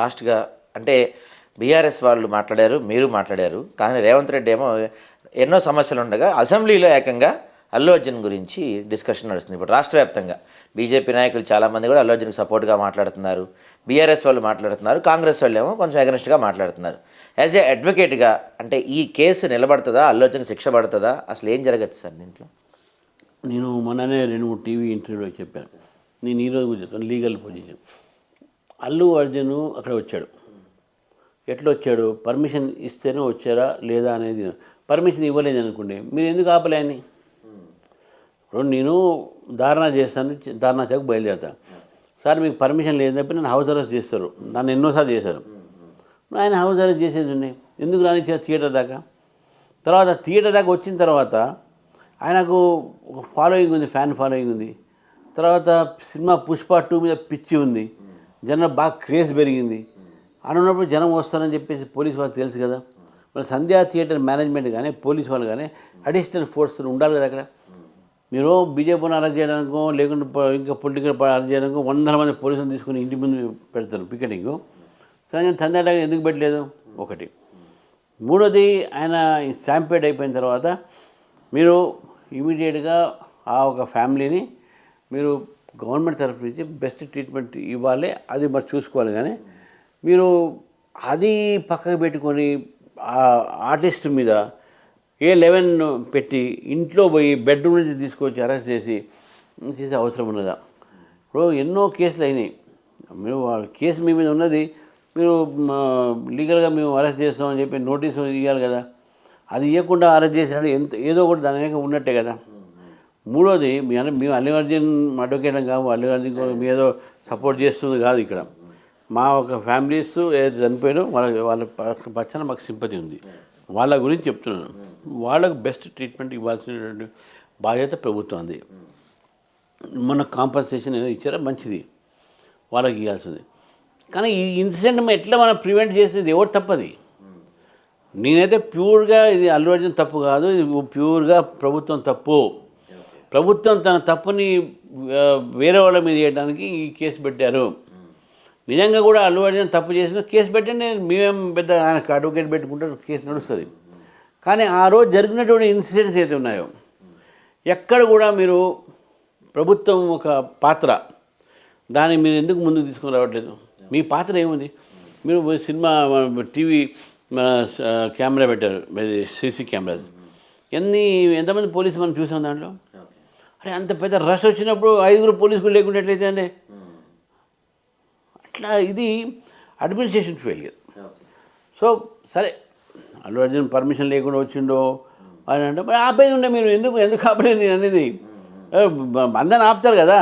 లాస్ట్గా అంటే బీఆర్ఎస్ వాళ్ళు మాట్లాడారు మీరు మాట్లాడారు. కానీ రేవంత్ రెడ్డి ఏమో ఎన్నో సమస్యలు ఉండగా అసెంబ్లీలో ఏకంగా అల్లు అర్జున్ గురించి డిస్కషన్ నడుస్తుంది. ఇప్పుడు రాష్ట్ర వ్యాప్తంగా బీజేపీ నాయకులు చాలామంది కూడా అల్లు అర్జున్కి సపోర్ట్గా మాట్లాడుతున్నారు. బీఆర్ఎస్ వాళ్ళు మాట్లాడుతున్నారు. కాంగ్రెస్ వాళ్ళు ఏమో కొంచెం అగనిస్ట్గా మాట్లాడుతున్నారు. యాజ్ ఏ అడ్వకేట్గా అంటే ఈ కేసు నిలబడుతుందా? అల్లు అర్జున్ శిక్ష పడుతుందా? అసలు ఏం జరగచ్చు సార్ దీంట్లో? నేను మొన్ననే రెండు మూడు టీవీ ఇంటర్వ్యూలో చెప్పాను. నేను ఈరోజు చెప్తాను. Legal position. అల్లు అర్జున్ అక్కడ వచ్చాడు. ఎట్లా వచ్చాడు పర్మిషన్ ఇస్తేనే వచ్చారా? లేదా అనేది పర్మిషన్ ఇవ్వలేదు అనుకోండి. మీరు ఎందుకు ఆపలేని ఇప్పుడు నేను ధారణా చేస్తాను ధారణా చెక్ బయలుదేరుతా. సార్ మీకు పర్మిషన్ లేదని నన్ను హౌస్ అరెస్ట్ చేస్తారు. నన్ను ఎన్నోసార్లు చేశారు. ఆయన హౌస్ అరెస్ట్ చేసేది ఉన్నాయి ఎందుకు రానిచ్చారు థియేటర్ దాకా? తర్వాత థియేటర్ దాకా వచ్చిన తర్వాత ఆయనకు ఒక ఫాలోయింగ్ ఉంది ఫ్యాన్ ఫాలోయింగ్ ఉంది. తర్వాత సినిమా పుష్ప టూ మీద పిచ్చి ఉంది. జనం బాగా క్రేజ్ పెరిగింది. అని ఉన్నప్పుడు జనం వస్తారని చెప్పేసి పోలీస్ వాళ్ళకి తెలుసు కదా. మరి సంధ్యా థియేటర్ మేనేజ్మెంట్ కానీ పోలీస్ వాళ్ళు కానీ అడిషనల్ ఫోర్స్ ఉండాలి కదా అక్కడ. మీరు బీజేపీని అరెస్ట్ చేయడానికో లేకుంటే ఇంకా పొలిటికల్ అరెస్ట్ చేయడానికో వందల మంది పోలీసులు తీసుకుని ఇంటి ముందు పెడతారు పికెటింగ్. సరే నేను తండ్రి ఎందుకు పెట్టలేదు? ఒకటి. మూడోది ఆయన స్టాంపేడ్ అయిపోయిన తర్వాత మీరు ఇమీడియట్గా ఆ ఒక ఫ్యామిలీని మీరు గవర్నమెంట్ తరఫు నుంచి బెస్ట్ ట్రీట్మెంట్ ఇవ్వాలి అది మరి చూసుకోవాలి. కానీ మీరు అది పక్కకు పెట్టుకొని ఆర్టిస్ట్ మీద ఏ లెవెన్ పెట్టి ఇంట్లో పోయి బెడ్రూమ్ నుంచి తీసుకొచ్చి అరెస్ట్ చేసి చేసే అవసరం ఉన్నదా? ఇప్పుడు ఎన్నో కేసులు అయినాయి. మీరు కేసు మీ మీద ఉన్నది మీరు లీగల్గా మేము అరెస్ట్ చేస్తామని చెప్పి నోటీసు ఇవ్వాలి కదా. అది ఇవ్వకుండా అరెస్ట్ చేసినట్టు ఎంత ఏదో ఒకటి దాని వెనక ఉన్నట్టే కదా. మూడోది మీ అన్న మేము అల్లు అర్జున్ అడ్వకేట్ కాదు అల్లు అర్జున్ మీ ఏదో సపోర్ట్ చేస్తుంది కాదు ఇక్కడ. మా ఒక ఫ్యామిలీస్ ఏదైతే చనిపోయినో వాళ్ళ వాళ్ళ పక్క- పక్షాన మాకు సింపతి ఉంది. వాళ్ళ గురించి చెప్తున్నాను. వాళ్ళకు బెస్ట్ ట్రీట్మెంట్ ఇవ్వాల్సినటువంటి బాధ్యత ప్రభుత్వం మన కాంపన్సేషన్ ఏదో ఇచ్చారో? మంచిది. వాళ్ళకి ఇవ్వాల్సింది. కానీ ఈ ఇన్సిడెంట్ ఎట్లా మనం ప్రివెంట్ చేసేది? ఎవరు తప్పది? నేనైతే ప్యూర్గా ఇది అల్లు అర్జున్ తప్పు కాదు. ఇది ప్యూర్గా ప్రభుత్వం తప్పు. ప్రభుత్వం తన తప్పుని వేరే వాళ్ళ మీద చేయడానికి ఈ కేసు పెట్టారు. నిజంగా కూడా అల్లు అర్జున్ తప్పు చేసిన కేసు పెట్టండి మేమేం పెద్ద ఆయనకు అడ్వకేట్ పెట్టుకుంటే కేసు నడుస్తుంది. కానీ ఆ రోజు జరిగినటువంటి ఇన్సిడెంట్స్ అయితే ఉన్నాయో ఎక్కడ కూడా మీరు ప్రభుత్వం ఒక పాత్ర దాన్ని మీరు ఎందుకు ముందుకు తీసుకుని రావట్లేదు? మీ పాత్ర ఏముంది? మీరు సినిమా టీవీ కెమెరా పెట్టారు సీసీ కెమెరా ఎన్ని ఎంతమంది పోలీసు మనం చూసాం దాంట్లో? అరే అంత పెద్ద రష్ వచ్చినప్పుడు ఐదుగురు పోలీసులు లేకుండా అండి అట్లా ఇది అడ్మినిస్ట్రేషన్ ఫెయిల్యూర్. సో సరే అల్లు అర్జున్ పర్మిషన్ లేకుండా వచ్చిండో అని అంటే మరి ఆపేది ఉండే మీరు ఎందుకు ఎందుకు ఆపలేదు నేను అనేది? అందరిని ఆపుతారు కదా.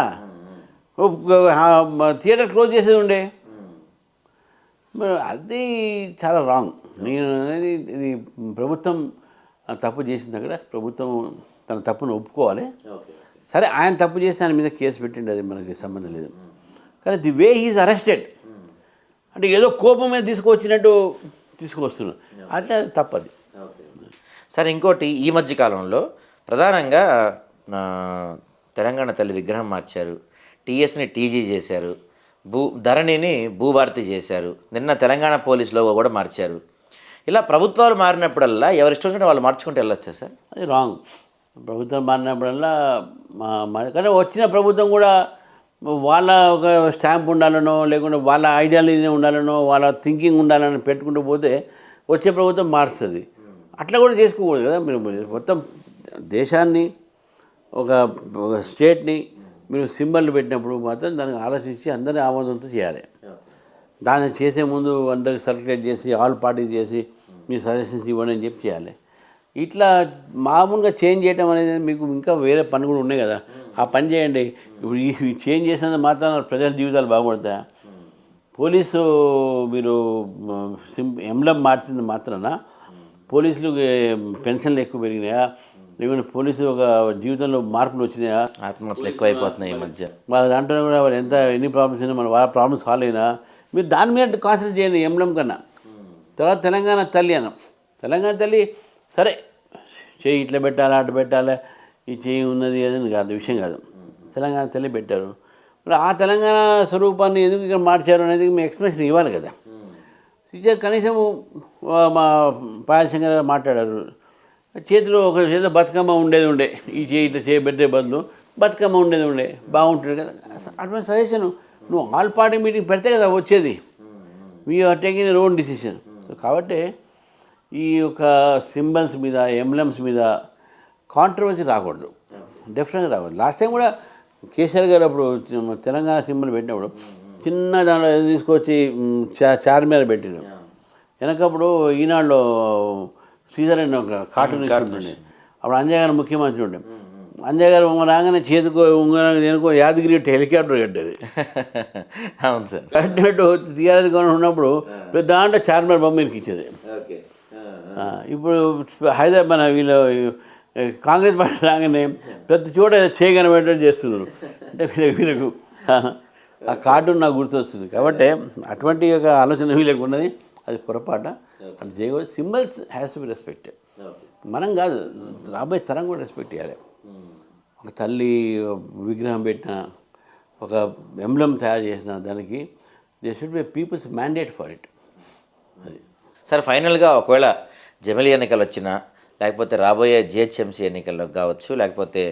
థియేటర్ క్లోజ్ చేసేది ఉండే. అది చాలా రాంగ్. నేను అనేది ఇది ప్రభుత్వం తప్పు చేసింది అక్కడ. ప్రభుత్వం తన తప్పును ఒప్పుకోవాలి. సరే ఆయన తప్పు చేసి ఆయన మీద కేసు పెట్టిండు అది మనకి సంబంధం లేదు. కానీ ది వే ఈజ్ అరెస్టెడ్. అంటే ఏదో కోపం మీద తీసుకొచ్చినట్టు తీసుకొస్తున్నాడు అట్లా తప్పది. సార్ ఇంకోటి ఈ మధ్య కాలంలో ప్రధానంగా తెలంగాణ తల్లి విగ్రహం మార్చారు. టీఎస్ని టీజీ చేశారు. భూ ధరణిని భూభారతి చేశారు. నిన్న తెలంగాణ పోలీస్ లోగో కూడా మార్చారు. ఇలా ప్రభుత్వాలు మారినప్పుడల్లా ఎవరి ఇష్టం వచ్చినట్టు వాళ్ళు మార్చుకుంటూ వెళ్ళొచ్చా సార్? అది రాంగ్. ప్రభుత్వం మారినప్పుడల్లా మా మా- కానీ వచ్చిన ప్రభుత్వం కూడా వాళ్ళ ఒక స్టాంప్ ఉండాలనో లేకుంటే వాళ్ళ ఐడియాలజీ ఉండాలనో వాళ్ళ థింకింగ్ ఉండాలని పెట్టుకుంటూ పోతే వచ్చే ప్రభుత్వం మారుస్తుంది. అట్లా కూడా చేసుకోకూడదు కదా. మీరు మొత్తం దేశాన్ని ఒక ఒక స్టేట్ని మీరు సింబల్ పెట్టినప్పుడు మాత్రం దానికి ఆలోచించి అందరినీ ఆమోదంతో చేయాలి. దాన్ని చేసే ముందు అందరికి సర్క్యులేట్ చేసి ఆల్ పార్టీ చేసి మీ సజెషన్స్ ఇవ్వండి అని చెప్పి చేయాలి. ఇట్లా మామూలుగా చేంజ్ చేయడం అనేది మీకు ఇంకా వేరే పని కూడా ఉన్నాయి కదా. ఆ పని చేయండి. ఇప్పుడు ఈ చేంజ్ చేసినంత మాత్రం ప్రజల జీవితాలు బాగుపడతాయా? పోలీసు మీరు ఎంబ్లం మార్చింది మాత్రాన పోలీసులు పెన్షన్లు ఎక్కువ పెరిగినాయా? లేకుంటే పోలీసు ఒక జీవితంలో మార్పులు వచ్చినాయా? ఆత్మహత్యలు ఎక్కువైపోతున్నాయి ఈ మధ్య. వాళ్ళ దాంట్లో కూడా వాళ్ళు ఎంత ఎన్ని ప్రాబ్లమ్స్ అయినా మన వాళ్ళ ప్రాబ్లమ్స్ సాల్వ్ అయినా మీరు దాని మీద కాన్సన్ట్రేట్ చేయండి ఎంలం కన్నా. తర్వాత తెలంగాణ తల్లి అన్నాం. తెలంగాణ తల్లి సరే చేయి ఇట్లా పెట్టాలా అటు పెట్టాలా ఈ చేయి ఉన్నది అని కాదు విషయం కాదు. తెలంగాణ తల్లి పెట్టారు. మరి ఆ తెలంగాణ స్వరూపాన్ని ఎందుకు ఇక్కడ మార్చారు అనేది మీ ఎక్స్ప్రెషన్ ఇవ్వాలి కదా. టీచర్ కనీసం మా పాయశంకర్ గారు మాట్లాడారు. చేతిలో ఒక చేతిలో బతుకమ్మ ఉండేది ఉండే. ఈ చేయి ఇట్లా చేయబెట్టే బదులు బతుకమ్మ ఉండేది ఉండే. బాగుంటుంది కదా. అటువంటి సజెషన్ నువ్వు ఆల్ పార్టీ మీటింగ్ పెడితే కదా వచ్చేది. We are taking wrong decision. So కాబట్టి ఈ యొక్క సింబల్స్ మీద ఎంబ్లమ్స్ మీద కాంట్రవర్సీ రాకూడదు. డెఫినెట్గా రాకూడదు. లాస్ట్ టైం కూడా కేసీఆర్ గారు అప్పుడు తెలంగాణ సింబల్ పెట్టినప్పుడు చిన్న దాంట్లో తీసుకొచ్చి మ్, చా చార్మినార్ పెట్టినారు వెనకప్పుడు ఈనాడులో శ్రీధర్ అని ఒక కార్టూన్ ఉంటుండే. అప్పుడు అంజయ్ గారు ముఖ్యమంత్రి ఉండే. అంజయ్ గారు ఉమ్మ రాగానే చేతికో ఉంగరం దేనికో యాదగిరి హెలికాప్టర్ కట్టేది. అవును సార్. కట్టినట్టు టీఆర్ఎస్ గవర్నమెంట్ ఉన్నప్పుడు దాంట్లో చార్మినార్ బొమ్మ ఇచ్చేది ఇప్పుడు హైదరాబాద్ మన వీళ్ళు కాంగ్రెస్ పార్టీ రాగానే ప్రతి చోట చేయగనబెట్టేట్టు చేస్తున్నారు. అంటే వీళ్ళకి వీళ్ళకు ఆ కార్టూన్ నాకు గుర్తొస్తుంది. కాబట్టి అటువంటి ఒక ఆలోచన వీళ్ళకి ఉన్నది. అది పొరపాట. అది చేయకూడదు సింబల్స్ హ్యాస్ బి రెస్పెక్టెడ్ మనం కాదు రాబోయే తరం కూడా రెస్పెక్ట్ చేయాలి. ఒక తల్లి విగ్రహం పెట్టిన ఒక ఎంబ్లం తయారు చేసిన దానికి they should be people's mandate for it అది. సార్ ఫైనల్గా ఒకవేళ జమిలి ఎన్నికలు వచ్చినా లేకపోతే రాబోయే జిహెచ్ఎంసీ ఎన్నికల్లో కావచ్చు లేకపోతే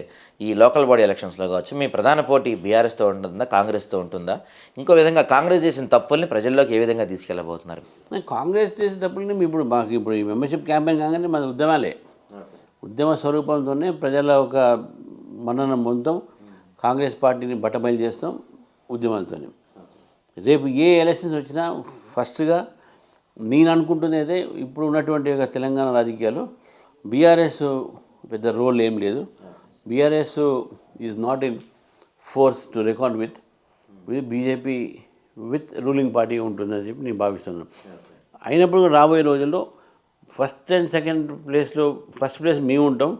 ఈ లోకల్ బాడీ ఎలక్షన్స్లో కావచ్చు మీ ప్రధాన పోటీ బీఆర్ఎస్తో ఉంటుందా కాంగ్రెస్తో ఉంటుందా? ఇంకో విధంగా కాంగ్రెస్ చేసిన తప్పుల్ని ప్రజల్లోకి ఏ విధంగా తీసుకెళ్ళబోతున్నారు? కాంగ్రెస్ చేసిన తప్పుల్ని ఇప్పుడు మాకు ఇప్పుడు ఈ మెంబర్షిప్ క్యాంపెయిన్ కాగానే మన ఉద్యమాలే. ఉద్యమ స్వరూపంతోనే ప్రజల ఒక మన్నన పొందుతాం కాంగ్రెస్ పార్టీని బట్టబయలు చేస్తాం ఉద్యమాలతోనే రేపు ఏ ఎలక్షన్స్ వచ్చినా ఫస్ట్గా నేను అనుకుంటున్నదే ఇప్పుడు ఉన్నటువంటి తెలంగాణ రాజకీయాలు. బీఆర్ఎస్ పెద్ద రోల్ ఏం లేదు. BRS is not in force to record with BJP with ruling party ఉంటుందని చెప్పి నేను భావిస్తున్నాను. అయినప్పుడు కూడా రాబోయే రోజుల్లో ఫస్ట్ అండ్ సెకండ్ ప్లేస్లో ఫస్ట్ ప్లేస్ మేము ఉంటాం.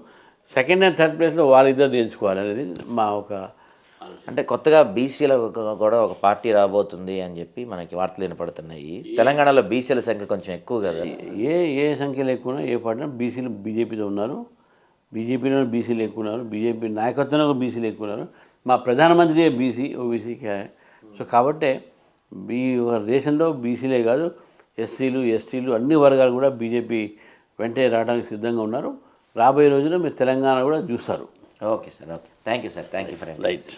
సెకండ్ అండ్ థర్డ్ ప్లేస్లో వాళ్ళిద్దరు తెలుసుకోవాలనేది మా ఒక అంటే కొత్తగా బీసీల కూడా ఒక పార్టీ రాబోతుంది అని చెప్పి మనకి వార్తలు వినపడుతున్నాయి. తెలంగాణలో బీసీల సంఖ్య కొంచెం ఎక్కువ కదా? ఏ ఏ సంఖ్యలో ఎక్కువ ఏ పార్టీ బీసీలు బీజేపీలో ఉన్నారు. బీజేపీలో బీసీలు ఎక్కువ ఉన్నారు. బీజేపీ నాయకత్వంలో బీసీలు ఎక్కువ ఉన్నారు. మా ప్రధానమంత్రి బీసీ ఓబీసీ సో కాబట్టి ఈ దేశంలో బీసీలే కాదు ఎస్సీలు ఎస్టీలు అన్ని వర్గాలు కూడా బీజేపీ వెంటనే రావడానికి సిద్ధంగా ఉన్నారు. రాబోయే రోజుల్లో మీరు తెలంగాణ కూడా చూస్తారు. Okay sir okay. Thank you sir thank you for right